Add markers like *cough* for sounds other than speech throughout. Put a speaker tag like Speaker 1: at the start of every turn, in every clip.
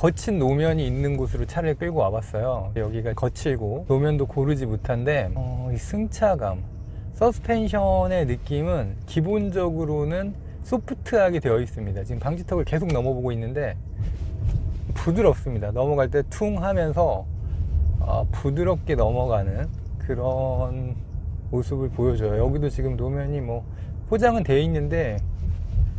Speaker 1: 거친 노면이 있는 곳으로 차를 끌고 와봤어요. 여기가 거칠고 노면도 고르지 못한데 어, 이 승차감, 서스펜션의 느낌은 기본적으로는 소프트하게 되어 있습니다. 지금 방지턱을 계속 넘어보고 있는데 부드럽습니다. 넘어갈 때 퉁 하면서 어, 부드럽게 넘어가는 그런 모습을 보여줘요. 여기도 지금 노면이 뭐 포장은 되어 있는데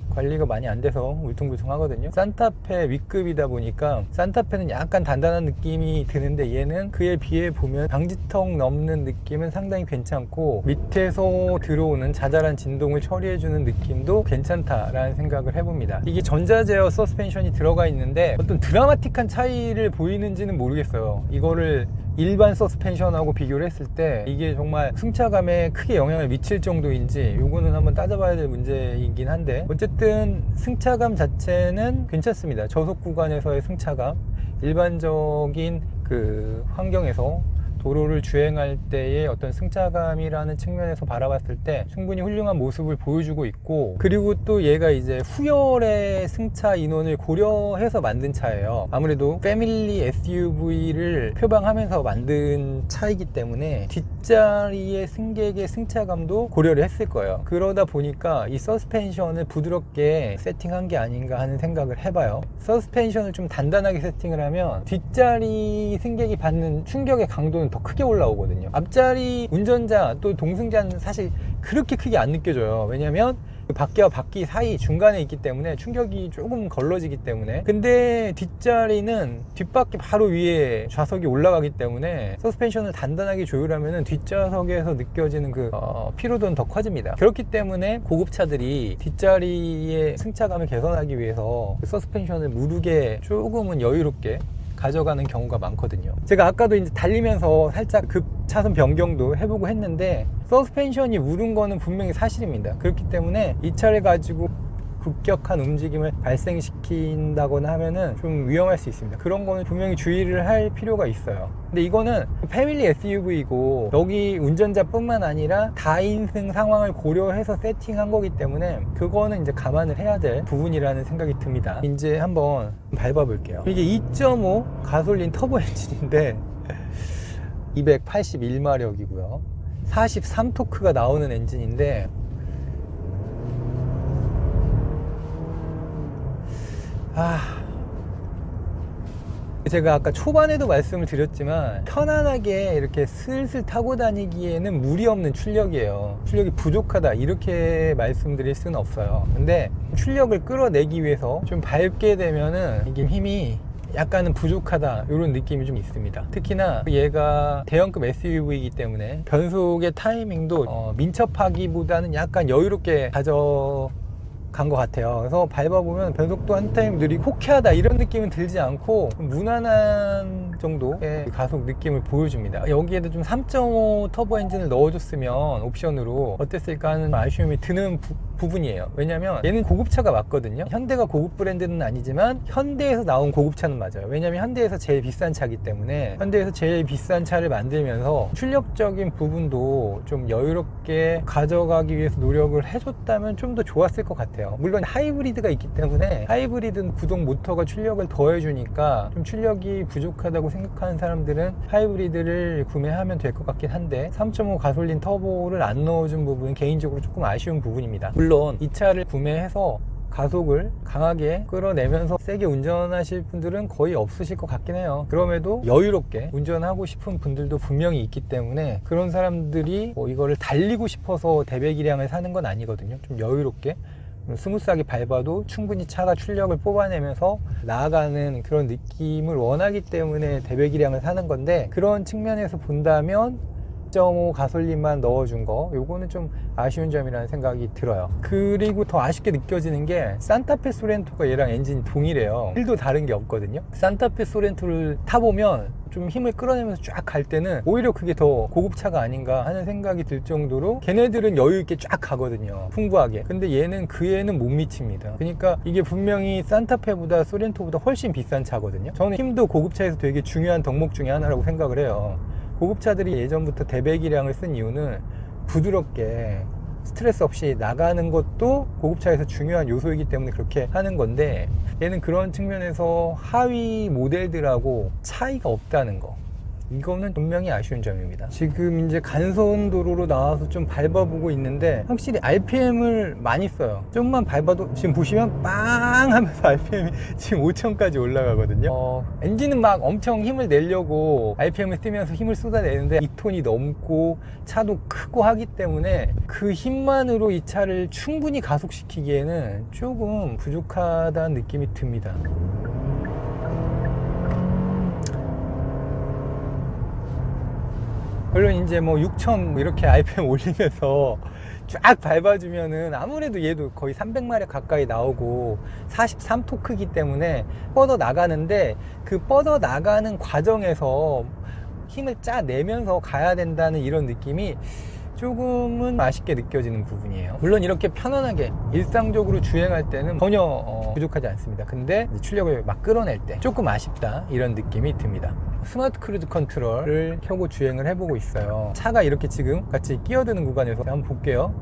Speaker 1: 관리가 많이 안 돼서 울퉁불퉁하거든요. 산타페 윗급이다 보니까 산타페는 약간 단단한 느낌이 드는데 얘는 그에 비해 보면 방지턱 넘는 느낌은 상당히 괜찮고 밑에서 들어오는 자잘한 진동을 처리해주는 느낌도 괜찮다라는 생각을 해봅니다. 이게 전자제어 서스펜션이 들어가 있는데 어떤 드라마틱한 차이를 보이는지는 모르겠어요. 이거를 일반 서스펜션하고 비교를 했을 때 이게 정말 승차감에 크게 영향을 미칠 정도인지 요거는 한번 따져봐야 될 문제이긴 한데 어쨌든 승차감 자체는 괜찮습니다. 저속 구간에서의 승차감 일반적인 그 환경에서 도로를 주행할 때의 어떤 승차감이라는 측면에서 바라봤을 때 충분히 훌륭한 모습을 보여주고 있고 그리고 또 얘가 이제 후열의 승차 인원을 고려해서 만든 차예요. 아무래도 패밀리 SUV를 표방하면서 만든 차이기 때문에 뒷자리의 승객의 승차감도 고려를 했을 거예요. 그러다 보니까 이 서스펜션을 부드럽게 세팅한 게 아닌가 하는 생각을 해봐요. 서스펜션을 좀 단단하게 세팅을 하면 뒷자리 승객이 받는 충격의 강도는 더 크게 올라오거든요. 앞자리 운전자 또 동승자는 사실 그렇게 크게 안 느껴져요. 왜냐면 그 바퀴와 바퀴 사이 중간에 있기 때문에 충격이 조금 걸러지기 때문에. 근데 뒷자리는 뒷바퀴 바로 위에 좌석이 올라가기 때문에 서스펜션을 단단하게 조율하면 뒷좌석에서 느껴지는 그 어, 피로도는 더 커집니다. 그렇기 때문에 고급차들이 뒷자리의 승차감을 개선하기 위해서 그 서스펜션을 무르게 조금은 여유롭게 가져가는 경우가 많거든요. 제가 아까도 이제 달리면서 살짝 급 차선 변경도 해보고 했는데 서스펜션이 무른 거는 분명히 사실입니다. 그렇기 때문에 이 차를 가지고 급격한 움직임을 발생시킨다거나 하면은 좀 위험할 수 있습니다. 그런 거는 분명히 주의를 할 필요가 있어요. 근데 이거는 패밀리 SUV이고 여기 운전자뿐만 아니라 다인승 상황을 고려해서 세팅한 거기 때문에 그거는 이제 감안을 해야 될 부분이라는 생각이 듭니다. 이제 한번 밟아 볼게요. 이게 2.5 가솔린 터보 엔진인데 *laughs* 281마력이고요. 43토크가 나오는 엔진인데 아. 제가 아까 초반에도 말씀을 드렸지만 편안하게 이렇게 슬슬 타고 다니기에는 무리 없는 출력이에요. 출력이 부족하다 이렇게 말씀드릴 수는 없어요. 근데 출력을 끌어내기 위해서 좀 밟게 되면은 이게 힘이 약간은 부족하다 이런 느낌이 좀 있습니다 특히나 얘가 대형급 SUV이기 때문에 변속의 타이밍도 어, 민첩하기보다는 약간 여유롭게 가져 간 것 같아요. 그래서 밟아보면 변속도 한 타임 느리고 호쾌하다 이런 느낌은 들지 않고 무난한 정도의 가속 느낌을 보여줍니다. 여기에도 좀 3.5 터보 엔진을 넣어줬으면 옵션으로 어땠을까 하는 아쉬움이 드는 부, 부분이에요. 왜냐면 얘는 고급차가 맞거든요. 현대가 고급 브랜드는 아니지만 현대에서 나온 고급차는 맞아요. 왜냐면 현대에서 제일 비싼 차기 때문에 현대에서 제일 비싼 차를 만들면서 출력적인 부분도 좀 여유롭게 가져가기 위해서 노력을 해줬다면 좀 더 좋았을 것 같아요. 물론 하이브리드가 있기 때문에 하이브리드는 구동 모터가 출력을 더해주니까 좀 출력이 부족하다고 생각하는 사람들은 하이브리드를 구매하면 될 것 같긴 한데 3.5 가솔린 터보를 안 넣어준 부분은 개인적으로 조금 아쉬운 부분입니다. 물론 이 차를 구매해서 가속을 강하게 끌어내면서 세게 운전하실 분들은 거의 없으실 것 같긴 해요. 그럼에도 여유롭게 운전하고 싶은 분들도 분명히 있기 때문에 그런 사람들이 뭐 이거를 달리고 싶어서 대배기량을 사는 건 아니거든요. 좀 여유롭게 스무스하게 밟아도 충분히 차가 출력을 뽑아내면서 나아가는 그런 느낌을 원하기 때문에 대배기량을 사는 건데 그런 측면에서 본다면 2.5 가솔린만 넣어준 거 요거는 좀 아쉬운 점이라는 생각이 들어요. 그리고 더 아쉽게 느껴지는 게 산타페 소렌토가 얘랑 엔진이 동일해요. 1도 다른 게 없거든요. 산타페 소렌토를 타보면 좀 힘을 끌어내면서 쫙 갈 때는 오히려 그게 더 고급차가 아닌가 하는 생각이 들 정도로 걔네들은 여유 있게 쫙 가거든요. 풍부하게. 근데 얘는 그 애는 못 미칩니다. 그러니까 이게 분명히 산타페보다 소렌토보다 훨씬 비싼 차거든요. 저는 힘도 고급차에서 되게 중요한 덕목 중에 하나라고 생각을 해요 고급차들이 예전부터 대배기량을 쓴 이유는 부드럽게 스트레스 없이 나가는 것도 고급차에서 중요한 요소이기 때문에 그렇게 하는 건데 얘는 그런 측면에서 하위 모델들하고 차이가 없다는 거 이거는 분명히 아쉬운 점입니다. 지금 이제 간선 도로로 나와서 좀 밟아보고 있는데 확실히 RPM을 많이 써요. 좀만 밟아도 지금 보시면 빵 하면서 *laughs* RPM이 지금 5천까지 올라가거든요. 어, 엔진은 막 엄청 힘을 내려고 RPM을 쓰면서 힘을 쏟아내는데 2톤이 넘고 차도 크고 하기 때문에 그 힘만으로 이 차를 충분히 가속시키기에는 조금 부족하다는 느낌이 듭니다. 물론 이제 뭐 6천 이렇게 RPM *laughs* 올리면서 쫙 밟아주면은 아무래도 얘도 거의 300마력 가까이 나오고 43토 크기 때문에 뻗어 나가는데 그 뻗어 나가는 과정에서 힘을 짜 내면서 가야 된다는 이런 느낌이 조금은 아쉽게 느껴지는 부분이에요. 물론 이렇게 편안하게 일상적으로 주행할 때는 전혀 어, 부족하지 않습니다. 근데 출력을 막 끌어낼 때 조금 아쉽다 이런 느낌이 듭니다. 스마트 크루즈 컨트롤을 켜고 주행을 해보고 있어요. 차가 이렇게 지금 같이 끼어드는 구간에서 한번 볼게요.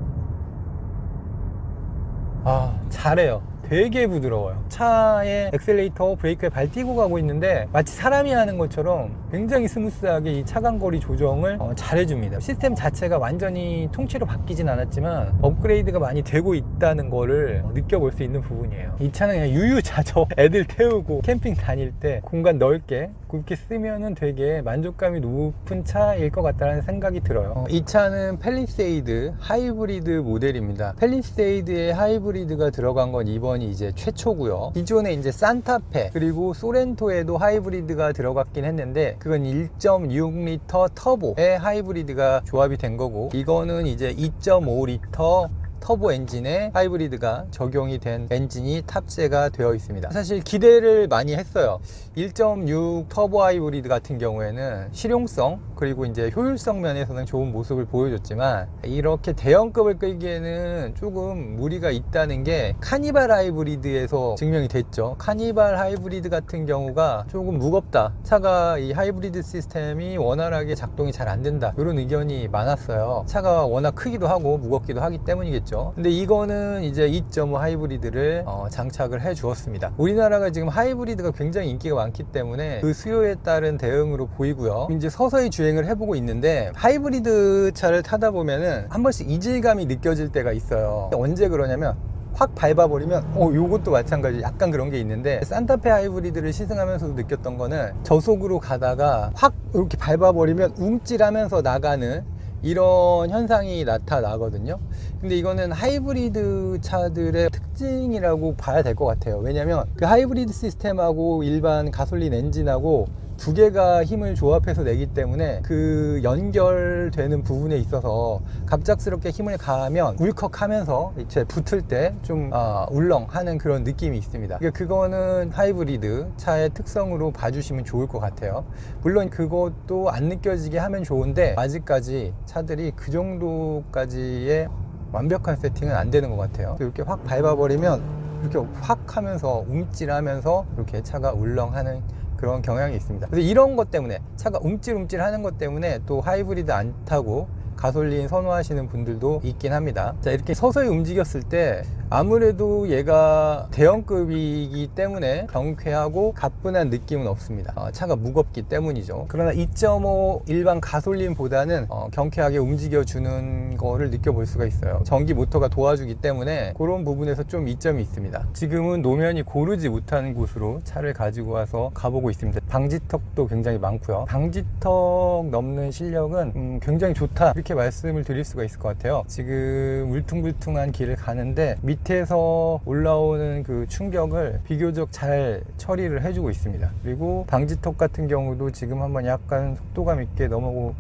Speaker 1: 아, 잘해요. 되게 부드러워요. 차에 엑셀레이터, 브레이크에 발 띄고 가고 있는데 마치 사람이 하는 것처럼 굉장히 스무스하게 이 차간거리 조정을 어, 잘 해줍니다. 시스템 자체가 완전히 통째로 바뀌진 않았지만 업그레이드가 많이 되고 있다는 거를 어, 느껴볼 수 있는 부분이에요. 이 차는 그냥 유유자적 *laughs* 애들 태우고 캠핑 다닐 때 공간 넓게 굵게 쓰면은 되게 만족감이 높은 차일 것 같다는 생각이 들어요. 어, 이 차는 펠리세이드 하이브리드 모델입니다. 펠리세이드에 하이브리드가 들어간 건 이번 이 이제 최초고요. 기존에 이제 산타페 그리고 소렌토에도 하이브리드가 들어갔긴 했는데 그건 1.6리터 터보의 하이브리드가 조합이 된 거고 이거는 이제 2.5리터 터보 엔진에 하이브리드가 적용이 된 엔진이 탑재가 되어 있습니다. 사실 기대를 많이 했어요. 1.6 터보 하이브리드 같은 경우에는 실용성 그리고 이제 효율성 면에서는 좋은 모습을 보여줬지만 이렇게 대형급을 끌기에는 조금 무리가 있다는 게 카니발 하이브리드에서 증명이 됐죠. 카니발 하이브리드 같은 경우가 조금 무겁다. 차가 이 하이브리드 시스템이 원활하게 작동이 잘 안 된다. 이런 의견이 많았어요. 차가 워낙 크기도 하고 무겁기도 하기 때문이겠죠. 근데 이거는 이제 2.5 하이브리드를 어, 장착을 해 주었습니다. 우리나라가 지금 하이브리드가 굉장히 인기가 많기 때문에 그 수요에 따른 대응으로 보이고요. 이제 서서히 주행 을 해보고 있는데 하이브리드 차를 타다 보면은 한 번씩 이질감이 느껴질 때가 있어요. 언제 그러냐면 확 밟아버리면 어 요것도 마찬가지 약간 그런 게 있는데 산타페 하이브리드를 시승하면서도 느꼈던 거는 저속으로 가다가 확 이렇게 밟아버리면 움찔하면서 나가는 이런 현상이 나타나거든요 근데 이거는 하이브리드 차들의 특징이라고 봐야 될 것 같아요 왜냐면 그 하이브리드 시스템하고 일반 가솔린 엔진하고 두 개가 힘을 조합해서 내기 때문에 그 연결되는 부분에 있어서 갑작스럽게 힘을 가하면 울컥하면서 이제 붙을 때좀 울렁하는 그런 느낌이 있습니다. 그러니까 그거는 하이브리드 차의 특성으로 봐주시면 좋을 것 같아요. 물론 그것도 안 느껴지게 하면 좋은데 아직까지 차들이 그 정도까지의 완벽한 세팅은 안 되는 것 같아요. 이렇게 확 밟아버리면 이렇게 확 하면서 움찔하면서 이렇게 차가 울렁하는 그런 경향이 있습니다. 그래서 이런 것 때문에 차가 움찔움찔 하는 것 때문에 또 하이브리드 안 타고 가솔린 선호하시는 분들도 있긴 합니다. 자, 이렇게 서서히 움직였을 때 아무래도 얘가 대형급이기 때문에 경쾌하고 가뿐한 느낌은 없습니다. 어, 차가 무겁기 때문이죠. 그러나 2.5 일반 가솔린보다는 어, 경쾌하게 움직여주는 거를 느껴볼 수가 있어요. 전기 모터가 도와주기 때문에 그런 부분에서 좀 이점이 있습니다. 지금은 노면이 고르지 못하는 곳으로 차를 가지고 와서 가보고 있습니다. 방지턱도 굉장히 많고요. 방지턱 넘는 실력은 음, 굉장히 좋다 이렇게 말씀을 드릴 수가 있을 것 같아요. 지금 울퉁불퉁한 길을 가는데 밑에서 올라오는 그 충격을 비교적 잘 처리를 해주고 있습니다. 그리고 방지턱 같은 경우도 지금 한번 약간 속도감 있게 넘어고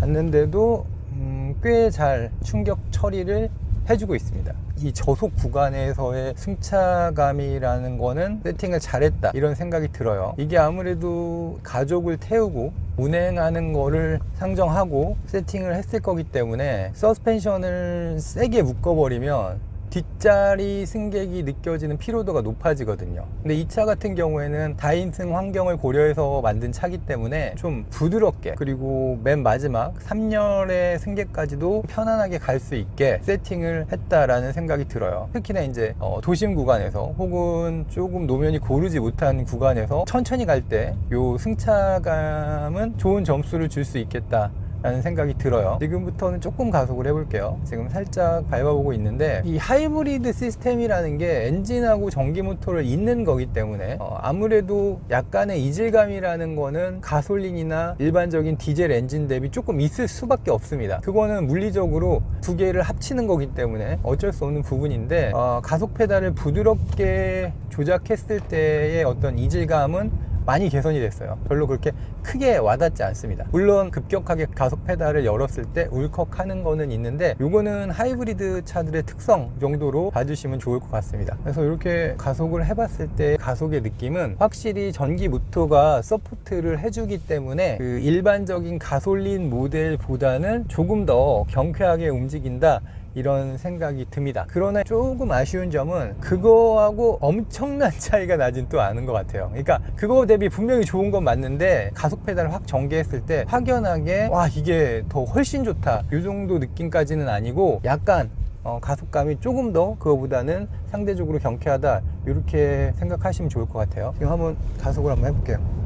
Speaker 1: 갔는데도 음, 꽤 잘 충격 처리를 해주고 있습니다. 이 저속 구간에서의 승차감이라는 거는 세팅을 잘했다 이런 생각이 들어요. 이게 아무래도 가족을 태우고 운행하는 거를 상정하고 세팅을 했을 거기 때문에 서스펜션을 세게 묶어버리면 뒷자리 승객이 느껴지는 피로도가 높아지거든요. 근데 이 차 같은 경우에는 다인승 환경을 고려해서 만든 차기 때문에 좀 부드럽게 그리고 맨 마지막 3열의 승객까지도 편안하게 갈 수 있게 세팅을 했다라는 생각이 들어요. 특히나 이제 어, 도심 구간에서 혹은 조금 노면이 고르지 못한 구간에서 천천히 갈 때 요 승차감은 좋은 점수를 줄 수 있겠다. 라는 생각이 들어요. 지금부터는 조금 가속을 해볼게요. 지금 살짝 밟아보고 있는데 이 하이브리드 시스템이라는 게 엔진하고 전기 모터를 잇는 거기 때문에 어, 아무래도 약간의 이질감이라는 거는 가솔린이나 일반적인 디젤 엔진 대비 조금 있을 수밖에 없습니다. 그거는 물리적으로 두 개를 합치는 거기 때문에 어쩔 수 없는 부분인데 어, 가속 페달을 부드럽게 조작했을 때의 어떤 이질감은 많이 개선이 됐어요. 별로 그렇게 크게 와닿지 않습니다. 물론 급격하게 가속 페달을 열었을 때 울컥하는 거는 있는데 요거는 하이브리드 차들의 특성 정도로 봐주시면 좋을 것 같습니다. 그래서 이렇게 가속을 해봤을 때 가속의 느낌은 확실히 전기 모터가 서포트를 해주기 때문에 그 일반적인 가솔린 모델보다는 조금 더 경쾌하게 움직인다. 이런 생각이 듭니다. 그러나 조금 아쉬운 점은 그거하고 엄청난 *laughs* 차이가 나진 또 않은 것 같아요. 그러니까 그거 대비 분명히 좋은 건 맞는데 가속 페달을 확 전개했을 때 확연하게 와 이게 더 훨씬 좋다. 이 정도 느낌까지는 아니고 약간 어, 가속감이 조금 더 그거보다는 상대적으로 경쾌하다 이렇게 생각하시면 좋을 것 같아요. 지금 한번 가속을 한번 해볼게요.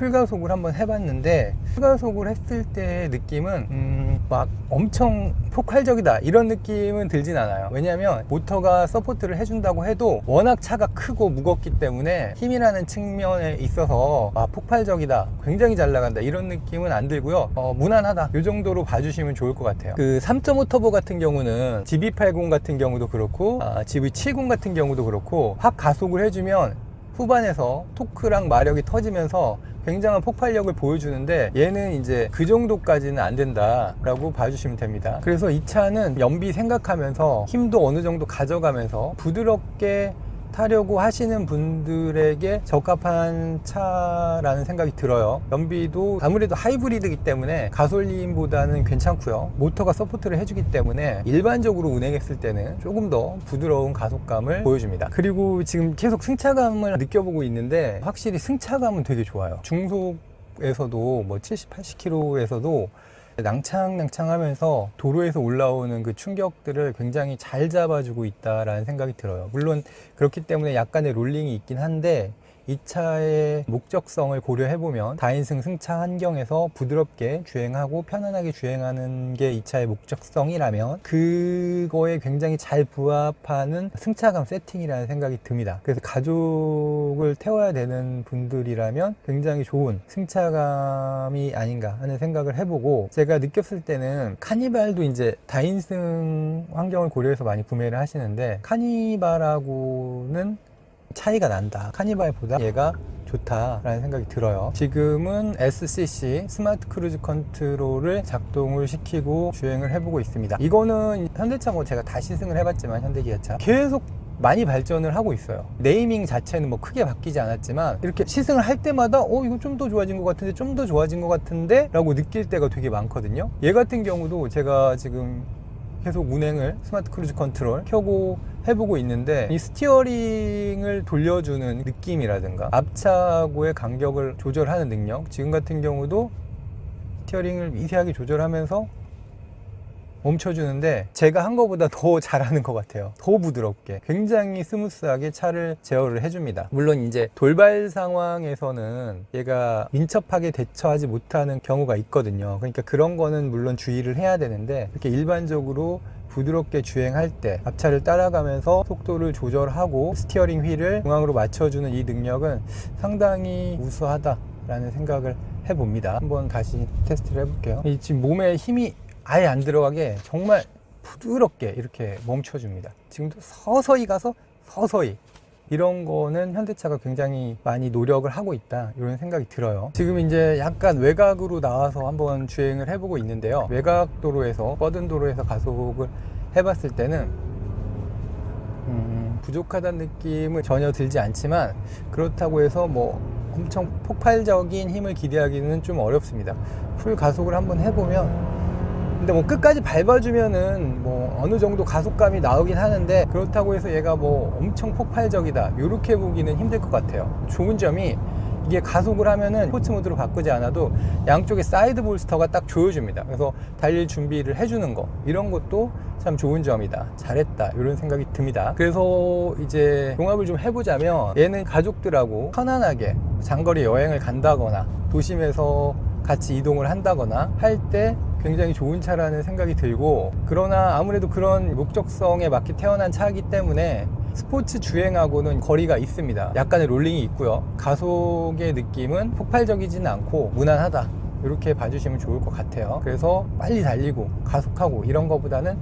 Speaker 1: 풀가속을 한번 해봤는데 풀가속을 했을 때 느낌은 음, 막 엄청 폭발적이다. 이런 느낌은 들진 않아요. 왜냐하면 모터가 서포트를 해준다고 해도 워낙 차가 크고 무겁기 때문에 힘이라는 측면에 있어서 아, 폭발적이다. 굉장히 잘 나간다. 이런 느낌은 안 들고요. 어, 무난하다. 이 정도로 봐주시면 좋을 것 같아요. 그 3.5 터보 같은 경우는 GB80 같은 경우도 그렇고 아, GB70 같은 경우도 그렇고 확 가속을 해주면 후반에서 토크랑 마력이 터지면서 굉장한 폭발력을 보여주는데 얘는 이제 그 정도까지는 안 된다라고 봐주시면 됩니다. 그래서 이 차는 연비 생각하면서 힘도 어느 정도 가져가면서 부드럽게 타려고 하시는 분들에게 적합한 차라는 생각이 들어요. 연비도 아무래도 하이브리드이기 때문에 가솔린보다는 괜찮고요. 모터가 서포트를 해주기 때문에 일반적으로 운행했을 때는 조금 더 부드러운 가속감을 보여줍니다. 그리고 지금 계속 승차감을 느껴보고 있는데 확실히 승차감은 되게 좋아요. 중속 에서도 뭐 70, 80km에서도 낭창낭창하면서 도로에서 올라오는 그 충격들을 굉장히 잘 잡아주고 있다라는 생각이 들어요. 물론 그렇기 때문에 약간의 롤링이 있긴 한데 이 차의 목적성을 고려해보면 다인승 승차 환경에서 부드럽게 주행하고 편안하게 주행하는 게 이 차의 목적성이라면 그거에 굉장히 잘 부합하는 승차감 세팅이라는 생각이 듭니다. 그래서 가족을 태워야 되는 분들이라면 굉장히 좋은 승차감이 아닌가 하는 생각을 해보고 제가 느꼈을 때는 카니발도 이제 다인승 환경을 고려해서 많이 구매를 하시는데 카니발하고는 차이가 난다. 카니발보다 얘가 좋다라는 생각이 들어요. 지금은 SCC 스마트 크루즈 컨트롤을 작동을 시키고 주행을 해보고 있습니다. 이거는 현대차 뭐 제가 다 시승을 해봤지만 현대기아차 계속 많이 발전을 하고 있어요. 네이밍 자체는 뭐 크게 바뀌지 않았지만 이렇게 시승을 할 때마다 어 이거 좀 더 좋아진 것 같은데 좀 더 좋아진 것 같은데 라고 느낄 때가 되게 많거든요. 얘 같은 경우도 제가 지금 계속 운행을 스마트 크루즈 컨트롤 켜고 해보고 있는데 이 스티어링을 돌려주는 느낌이라든가 앞차하고의 간격을 조절하는 능력 지금 같은 경우도 스티어링을 미세하게 조절하면서 멈춰주는데 제가 한 것보다 더 *laughs* 잘하는 것 같아요. 더 부드럽게. 굉장히 스무스하게 차를 제어를 해줍니다. 물론 이제 돌발 상황에서는 얘가 민첩하게 대처하지 못하는 경우가 있거든요. 그러니까 그런 거는 물론 주의를 해야 되는데 이렇게 일반적으로 부드럽게 주행할 때 앞차를 따라가면서 속도를 조절하고 스티어링 휠을 중앙으로 맞춰주는 이 능력은 상당히 우수하다라는 생각을 해봅니다. 한번 다시 테스트를 해볼게요. 이 지금 몸에 힘이 아예 안 들어가게 정말 부드럽게 이렇게 멈춰줍니다. 지금도 서서히 가서 서서히 이런 거는 현대차가 굉장히 많이 노력을 하고 있다 이런 생각이 들어요 지금 이제 약간 외곽으로 나와서 한번 주행을 해보고 있는데요 외곽 도로에서 뻗은 도로에서 가속을 해봤을 때는 음, 부족하다는 느낌은 전혀 들지 않지만 그렇다고 해서 뭐 엄청 폭발적인 힘을 기대하기는 좀 어렵습니다. 풀 가속을 한번 해보면 근데 뭐 끝까지 밟아주면은 뭐 어느 정도 가속감이 나오긴 하는데 그렇다고 해서 얘가 뭐 엄청 폭발적이다 이렇게 보기는 힘들 것 같아요. 좋은 점이 이게 가속을 하면은 스포츠 모드로 바꾸지 않아도 양쪽에 사이드 볼스터가 딱 조여줍니다. 그래서 달릴 준비를 해주는 거 이런 것도 참 좋은 점이다. 잘했다 이런 생각이 듭니다. 그래서 이제 종합을 좀 해보자면 얘는 가족들하고 편안하게 장거리 여행을 간다거나 도심에서 같이 이동을 한다거나 할 때 굉장히 좋은 차라는 생각이 들고 그러나 아무래도 그런 목적성에 맞게 태어난 차이기 때문에 스포츠 주행하고는 거리가 있습니다. 약간의 롤링이 있고요. 가속의 느낌은 폭발적이지는 않고 무난하다. 이렇게 봐주시면 좋을 것 같아요. 그래서 빨리 달리고 가속하고 이런 것보다는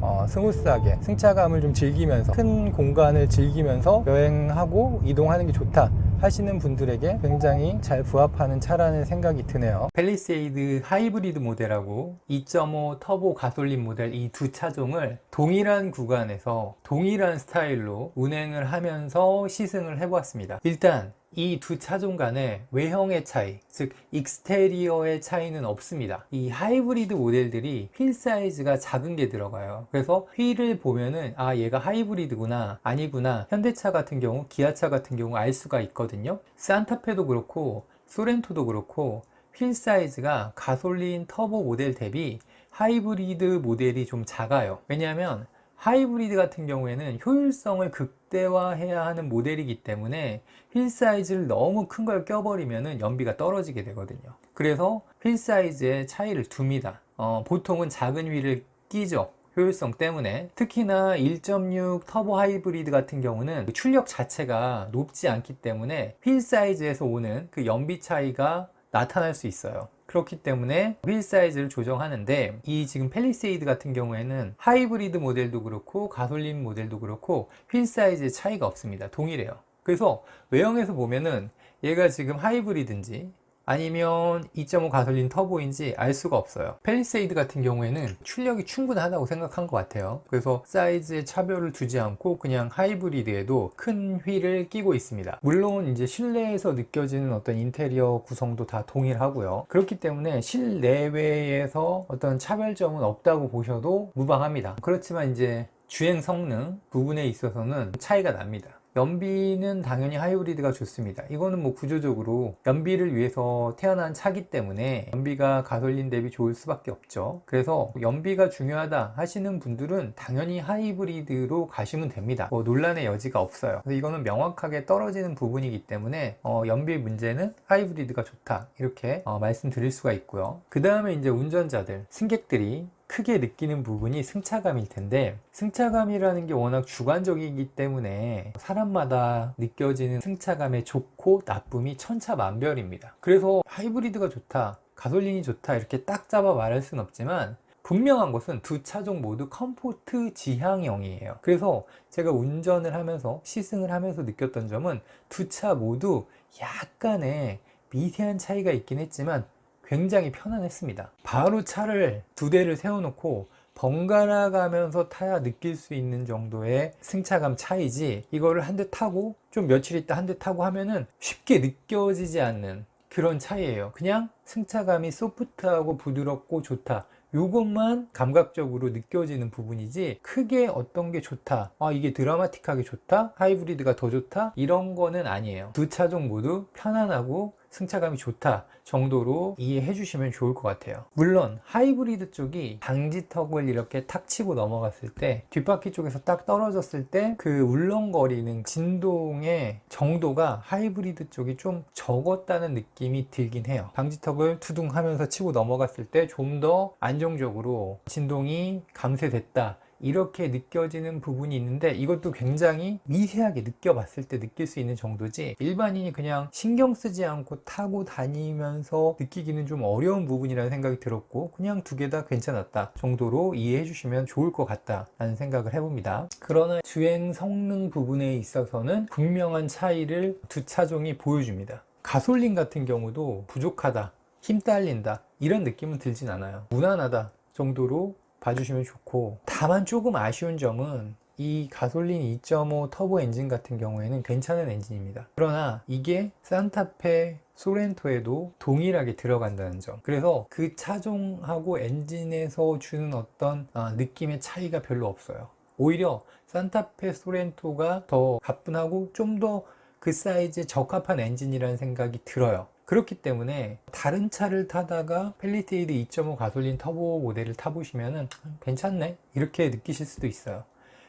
Speaker 1: 어, 스무스하게 승차감을 좀 즐기면서 큰 공간을 즐기면서 여행하고 이동하는 게 좋다 하시는 분들에게 굉장히 잘 부합하는 차라는 생각이 드네요. 펠리세이드 하이브리드 모델하고 2.5 터보 가솔린 모델 이 두 차종을 동일한 구간에서 동일한 스타일로 운행을 하면서 시승을 해보았습니다. 일단 이두 차종 간의 외형의 차이, 즉 익스테리어의 차이는 없습니다. 이 하이브리드 모델들이 휠 사이즈가 작은 게 들어가요. 그래서 휠을 보면은 아 얘가 하이브리드구나 아니구나 현대차 같은 경우 기아차 같은 경우 알 수가 있거든요. 산타페도 그렇고 소렌토도 그렇고 휠 사이즈가 가솔린 터보 모델 대비 하이브리드 모델이 좀 작아요. 왜냐하면 하이브리드 같은 경우에는 효율성을 극대화해야 하는 모델이기 때문에 휠 사이즈를 너무 큰 걸 껴버리면 연비가 떨어지게 되거든요. 그래서 휠 사이즈의 차이를 둡니다. 어, 보통은 작은 휠을 끼죠. 효율성 때문에 특히나 1.6 터보 하이브리드 같은 경우는 출력 자체가 높지 않기 때문에 휠 사이즈에서 오는 그 연비 차이가 나타날 수 있어요. 그렇기 때문에 휠 사이즈를 조정하는데 이 지금 펠리세이드 같은 경우에는 하이브리드 모델도 그렇고 가솔린 모델도 그렇고 휠 사이즈의 차이가 없습니다. 동일해요. 그래서 외형에서 보면은 얘가 지금 하이브리드인지 아니면 2.5 가솔린 터보인지 알 수가 없어요. 펠리세이드 같은 경우에는 출력이 충분하다고 생각한 것 같아요. 그래서 사이즈의 차별을 두지 않고 그냥 하이브리드에도 큰 휠을 끼고 있습니다. 물론 이제 실내에서 느껴지는 어떤 인테리어 구성도 다 동일하고요. 그렇기 때문에 실내외에서 어떤 차별점은 없다고 보셔도 무방합니다. 그렇지만 이제 주행 성능 부분에 있어서는 차이가 납니다. 연비는 당연히 하이브리드가 좋습니다. 이거는 뭐 구조적으로 연비를 위해서 태어난 차기 때문에 연비가 가솔린 대비 좋을 수밖에 없죠. 그래서 연비가 중요하다 하시는 분들은 당연히 하이브리드로 가시면 됩니다. 뭐 논란의 여지가 없어요. 그래서 이거는 명확하게 떨어지는 부분이기 때문에 어, 연비 문제는 하이브리드가 좋다 이렇게 어, 말씀드릴 수가 있고요. 그 다음에 이제 운전자들, 승객들이 크게 느끼는 부분이 승차감일 텐데 승차감이라는 게 워낙 주관적이기 때문에 사람마다 느껴지는 승차감의 좋고 나쁨이 천차만별입니다. 그래서 하이브리드가 좋다, 가솔린이 좋다 이렇게 딱 잡아 말할 수는 없지만 분명한 것은 두 차종 모두 컴포트 지향형이에요. 그래서 제가 운전을 하면서 시승을 하면서 느꼈던 점은 두 차 모두 약간의 미세한 차이가 있긴 했지만 굉장히 편안했습니다. 바로 차를 두 대를 세워놓고 번갈아 가면서 타야 느낄 수 있는 정도의 승차감 차이지 이거를 한 대 타고 좀 며칠 있다 한 대 타고 하면은 쉽게 느껴지지 않는 그런 차이예요. 그냥 승차감이 소프트하고 부드럽고 좋다. 요것만 감각적으로 느껴지는 부분이지 크게 어떤 게 좋다 아 이게 드라마틱하게 좋다 하이브리드가 더 좋다 이런 거는 아니에요 두 차종 모두 편안하고 승차감이 좋다 정도로 이해해 주시면 좋을 것 같아요. 물론 하이브리드 쪽이 방지턱을 이렇게 탁 치고 넘어갔을 때 뒷바퀴 쪽에서 딱 떨어졌을 때 그 울렁거리는 진동의 정도가 하이브리드 쪽이 좀 적었다는 느낌이 들긴 해요. 방지턱을 투둥 하면서 치고 넘어갔을 때 좀 더 안정적으로 진동이 감쇄됐다 이렇게 느껴지는 부분이 있는데 이것도 굉장히 미세하게 느껴봤을 때 느낄 수 있는 정도지 일반인이 그냥 신경 쓰지 않고 타고 다니면서 느끼기는 좀 어려운 부분이라는 생각이 들었고 그냥 두 개 다 괜찮았다 정도로 이해해 주시면 좋을 것 같다 라는 생각을 해봅니다. 그러나 주행 성능 부분에 있어서는 분명한 차이를 두 차종이 보여줍니다. 가솔린 같은 경우도 부족하다 힘 딸린다 이런 느낌은 들진 않아요. 무난하다 정도로 봐주시면 좋고 다만 조금 아쉬운 점은 이 가솔린 2.5 터보 엔진 같은 경우에는 괜찮은 엔진입니다. 그러나 이게 산타페 소렌토에도 동일하게 들어간다는 점. 그래서 그 차종하고 엔진에서 주는 어떤 아, 느낌의 차이가 별로 없어요. 오히려 산타페 소렌토가 더 가뿐하고 좀 더 그 사이즈에 적합한 엔진이라는 생각이 들어요. 그렇기 때문에 다른 차를 타다가 펠리테이드 2.5 가솔린 터보 모델을 타보시면은 괜찮네 이렇게 느끼실 수도 있어요.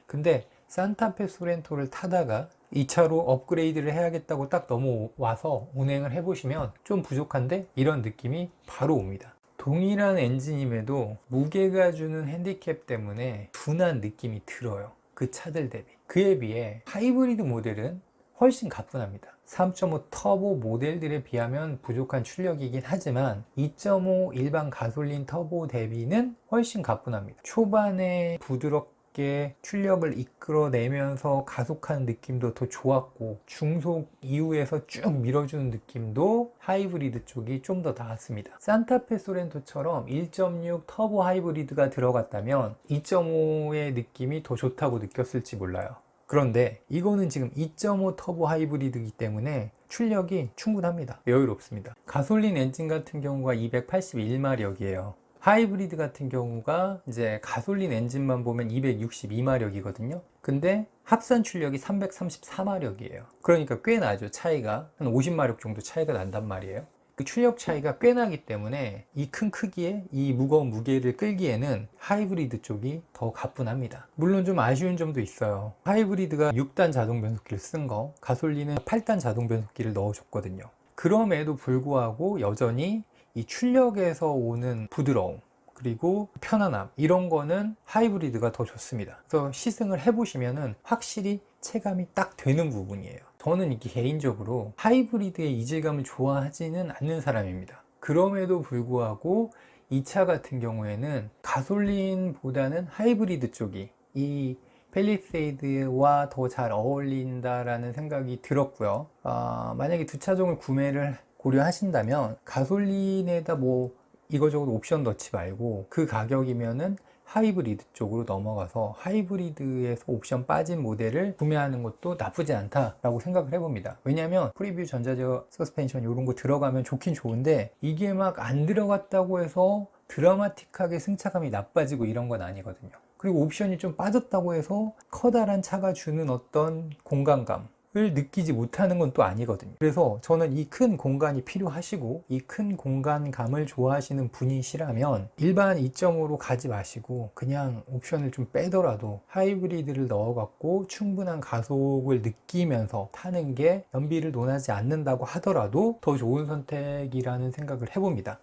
Speaker 1: 근데 산타페 소렌토를 타다가 이 차로 업그레이드를 해야겠다고 딱 넘어와서 운행을 해보시면 좀 부족한데 이런 느낌이 바로 옵니다. 동일한 엔진임에도 무게가 주는 핸디캡 때문에 둔한 느낌이 들어요. 그 차들 대비. 그에 비해 하이브리드 모델은 훨씬 가뿐합니다. 3.5 터보 모델들에 비하면 부족한 출력이긴 하지만 2.5 일반 가솔린 터보 대비는 훨씬 가뿐합니다. 초반에 부드럽게 출력을 이끌어내면서 가속하는 느낌도 더 좋았고 중속 이후에서 쭉 밀어주는 느낌도 하이브리드 쪽이 좀 더 나았습니다. 산타페 소렌토처럼 1.6 터보 하이브리드가 들어갔다면 2.5의 느낌이 더 좋다고 느꼈을지 몰라요. 그런데 이거는 지금 2.5 터보 하이브리드이기 때문에 출력이 충분합니다. 여유롭습니다. 가솔린 엔진 같은 경우가 281마력이에요. 하이브리드 같은 경우가 이제 가솔린 엔진만 보면 262마력이거든요. 근데 합산 출력이 334마력이에요. 그러니까 꽤 나죠. 차이가 한 50마력 정도 차이가 난단 말이에요. 그 출력 차이가 꽤 나기 때문에 이 큰 크기에 이 무거운 무게를 끌기에는 하이브리드 쪽이 더 가뿐합니다. 물론 좀 아쉬운 점도 있어요. 하이브리드가 6단 자동 변속기를 쓴 거, 가솔린은 8단 자동 변속기를 넣어줬거든요. 그럼에도 불구하고 여전히 이 출력에서 오는 부드러움, 그리고 편안함 이런 거는 하이브리드가 더 좋습니다. 그래서 시승을 해보시면은 확실히 체감이 딱 되는 부분이에요. 저는 이게 개인적으로 하이브리드의 이질감을 좋아하지는 않는 사람입니다. 그럼에도 불구하고 이 차 같은 경우에는 가솔린보다는 하이브리드 쪽이 이 펠리세이드와 더 잘 어울린다라는 생각이 들었고요. 아, 만약에 두 차종을 구매를 고려하신다면 가솔린에다 뭐 이거저거 옵션 넣지 말고 그 가격이면은 하이브리드 쪽으로 넘어가서 하이브리드에서 옵션 빠진 모델을 구매하는 것도 나쁘지 않다라고 생각을 해봅니다. 왜냐하면 프리뷰 전자제어 서스펜션 이런 거 들어가면 좋긴 좋은데 이게 막 안 들어갔다고 해서 드라마틱하게 승차감이 나빠지고 이런 건 아니거든요. 그리고 옵션이 좀 빠졌다고 해서 커다란 차가 주는 어떤 공간감 을 느끼지 못하는 건 또 아니거든요. 그래서 저는 이 큰 공간이 필요하시고 이 큰 공간감을 좋아하시는 분이시라면 일반 2.5로 가지 마시고 그냥 옵션을 좀 빼더라도 하이브리드를 넣어갖고 충분한 가속을 느끼면서 타는 게 연비를 논하지 않는다고 하더라도 더 좋은 선택이라는 생각을 해봅니다.